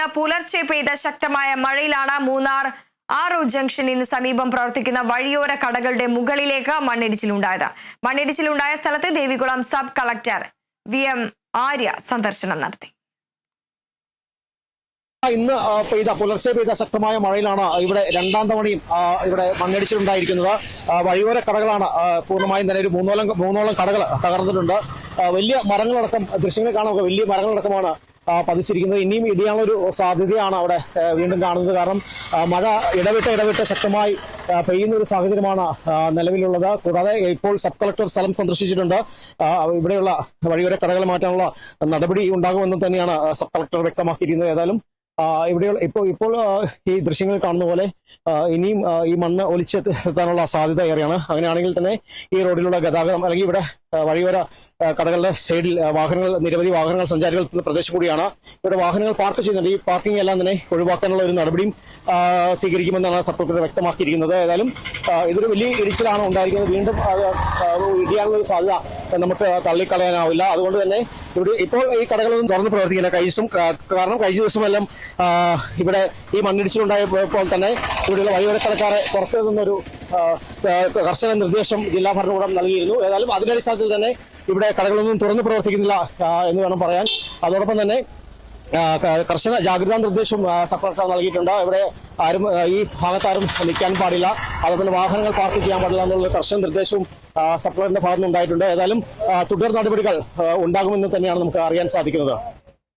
ഇന്ന് പുലർച്ചെ പെയ്ത ശക്തമായ മഴയിലാണ് മൂന്നാർ ആറോ ജംഗ്ഷനിന് സമീപം പ്രവർത്തിക്കുന്ന വഴിയോര കടകളുടെ മുകളിലേക്ക് മണ്ണിടിച്ചിലുണ്ടായത്. മണ്ണിടിച്ചിലുണ്ടായ സ്ഥലത്ത് Devikulam sub collector V M Arya സന്ദർശനം നടത്തി. ഇന്ന് പെയ്ത പുലർച്ചെ പെയ്ത ശക്തമായ മഴയിലാണ് ഇവിടെ രണ്ടാം തവണയും ഇവിടെ മണ്ണിടിച്ചിലുണ്ടായിരിക്കുന്നത്. വഴിയോര കടകളാണ് പൂർണമായും തന്നെ ഒരു മൂന്നോളം മൂന്നോളം കടകൾ തകർന്നിട്ടുണ്ട്. വലിയ മരങ്ങളടക്കം ദൃശ്യങ്ങൾ കാണുമ്പോൾ വലിയ മരങ്ങളടക്കമാണ് പതിച്ചിരിക്കുന്നത്. ഇനിയും ഒരു സാധ്യതയാണ് അവിടെ വീണ്ടും കാണുന്നത്. കാരണം മഴ ഇടവിട്ട് ഇടവിട്ട് ശക്തമായി പെയ്യുന്ന ഒരു സാഹചര്യമാണ് നിലവിലുള്ളത്. കൂടാതെ ഇപ്പോൾ സബ് കളക്ടർ സ്ഥലം സന്ദർശിച്ചിട്ടുണ്ട്. ഇവിടെയുള്ള വഴിയോര കടകൾ മാറ്റാനുള്ള നടപടി ഉണ്ടാകുമെന്ന് തന്നെയാണ് സബ് കളക്ടർ വ്യക്തമാക്കിയിരിക്കുന്നത്. ഏതായാലും ഇവിടെയുള്ള ഇപ്പോൾ ഇപ്പോൾ ഈ ദൃശ്യങ്ങൾ കാണുന്ന പോലെ ഇനിയും ഈ മണ്ണ് ഒലിച്ചെത്താനുള്ള സാധ്യത ഏറെയാണ്. അങ്ങനെയാണെങ്കിൽ തന്നെ ഈ റോഡിലുള്ള ഗതാഗതം അല്ലെങ്കിൽ ഇവിടെ വഴിയോര കടകളുടെ സൈഡിൽ വാഹനങ്ങൾ നിരവധി വാഹനങ്ങൾ സഞ്ചാരികൾ എത്തുന്ന പ്രദേശം കൂടിയാണ്. ഇവിടെ വാഹനങ്ങൾ പാർക്ക് ചെയ്യുന്നുണ്ട്. ഈ പാർക്കിംഗ് എല്ലാം തന്നെ ഒഴിവാക്കാനുള്ള ഒരു നടപടിയും സ്വീകരിക്കുമെന്നാണ് സബ് കളക്ടർ വ്യക്തമാക്കിയിരിക്കുന്നത്. ഏതായാലും ഇതൊരു വലിയ ഇടിച്ചിലാണ് ഉണ്ടായിരിക്കുന്നത്. വീണ്ടും ഇടിയാനുള്ള ഒരു സാധ്യത നമുക്ക് തള്ളിക്കളയാനാവില്ല. അതുകൊണ്ട് തന്നെ ഇവിടെ ഇപ്പോൾ ഈ കടകളൊന്നും തുറന്ന് പ്രവർത്തിക്കില്ല. ദിവസം കാരണം കഴിഞ്ഞ ദിവസമെല്ലാം ഇവിടെ ഈ മണ്ണിടിച്ചിലുണ്ടായപ്പോൾ തന്നെ ഇവിടെയുള്ള വഴിയോരക്കടക്കാരെ പുറത്തു നിന്നൊരു കർശന നിർദ്ദേശം ജില്ലാ ഭരണകൂടം നൽകിയിരുന്നു. ഏതായാലും അതിന്റെ അടിസ്ഥാനത്തിൽ തന്നെ ഇവിടെ കടകളൊന്നും തുറന്നു പ്രവർത്തിക്കുന്നില്ല എന്ന് വേണം പറയാൻ. അതോടൊപ്പം തന്നെ കർശന ജാഗ്രതാ നിർദ്ദേശവും സർക്കാർ നൽകിയിട്ടുണ്ട്. ഇവിടെ ആരും ഈ ഭാഗത്ത് ആരും നിൽക്കാൻ പാടില്ല. അതുപോലെ വാഹനങ്ങൾ പാർക്ക് ചെയ്യാൻ പാടില്ല എന്നുള്ള കർശന നിർദ്ദേശവും സപ്ലറിന്റെ ഭാഗത്തുനിന്നുണ്ടായിട്ടുണ്ട്. ഏതായാലും തുടർ നടപടികൾ ഉണ്ടാകുമെന്ന് തന്നെയാണ് നമുക്ക് അറിയാൻ സാധിക്കുന്നത്.